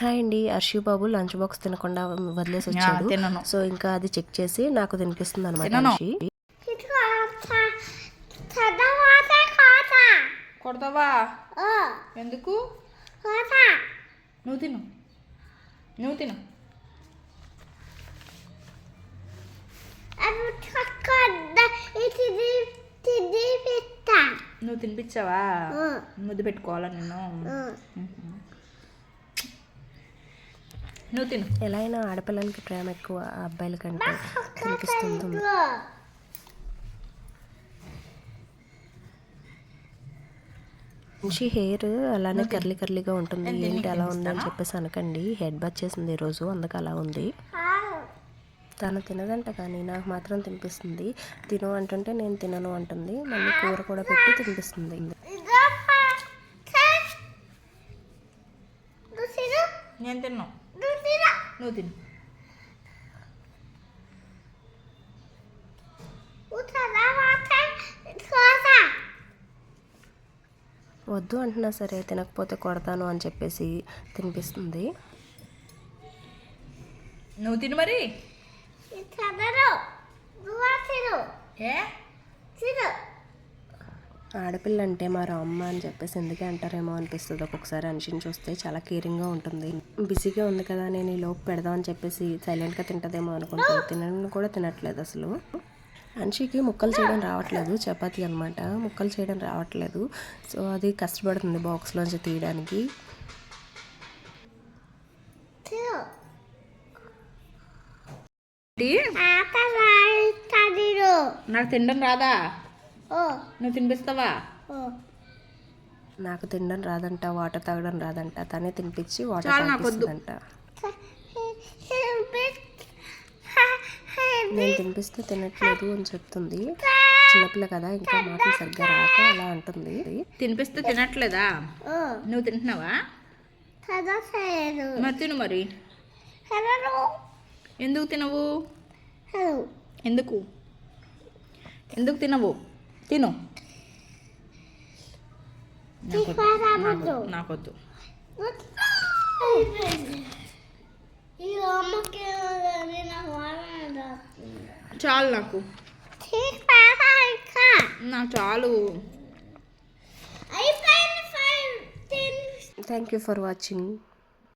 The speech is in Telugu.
హాయ్ అండి అర్షి బాబు లంచ్ బాక్స్ తినకుండా వదిలేసి వచ్చాడు. సో ఇంకా అది చెక్ చేసి నాకు తినిపిస్తుంది అనమాట కొడతావా? ఎందుకు? కోత. నువ్వు తిను. నువ్వు తిను. నువ్వు తినిపించావా? ముద్దు పెట్టుకోవాలా నిన్ను? ఓ. నువ్వు తిను. ఎలా అయినా ఆడపిల్లలకి ప్రేమ ఎక్కువ అబ్బాయిల కంటే మంచి హెయిర్ అలానే కర్లీ కర్లీగా ఉంటుంది. ఏంటి అలా ఉంది అని చెప్పేసి అనకండి. హెడ్ బాత్ చేసింది ఈరోజు అందుకు అలా ఉంది. తను తినదంట కానీ నాకు మాత్రం తినిపిస్తుంది. తిను అంటుంటే నేను తినను అంటుంది. మళ్ళీ కూర కూడా పెట్టి తినిపిస్తుంది. నేను తిన్నాను నువ్వు తిను. వద్దు అంటున్నా సరే తినకపోతే కొడతాను అని చెప్పేసి తినిపిస్తుంది. నువ్వు తిను మరి. ఏ? సిరు ఆడపిల్ల అంటే మా అమ్మ అని చెప్పేసి ఎందుకే అంటారేమో అనిపిస్తుంది. ఒక్కొక్కసారి అనిషిని చూస్తే చాలా కేరింగ్గా ఉంటుంది. బిజీగా ఉంది కదా నేను ఈ లోపు పెడదాం అని చెప్పేసి సైలెంట్గా తింటదేమో అనుకుంటాను తినను కూడా తినట్లేదు అసలు. అన్షికి ముక్కలు చేయడం రావట్లేదు చపాతీ అనమాట ముక్కలు చేయడం రావట్లేదు. సో అది కష్టపడుతుంది బాక్స్లోంచి తీయడానికి. నాకు తినడం రాదా? నువ్వు తినిపిస్తావా? నాకు తినడం రాదంట వాటర్ తాగడం రాదంట. తనే తినిపించి వాటర్. తాగిస్తుందంట నేను తినిపిస్తే తినట్లేదు అని చెప్తుంది. చిన్నపిల్ల కదా ఇంకా మాటలు సరిగ్గా రాక అలా అంటుంది. తినిపిస్తే తినట్లేదా? నువ్వు తింటున్నావా? మరి తిను మరి. ఎందుకు తినవు? హలో. ఎందుకు? ఎందుకు తినవు? తిను. నాకొద్దు. చాలు నాకు నాకు చాలు థ్యాంక్ యూ ఫర్ వాచింగ్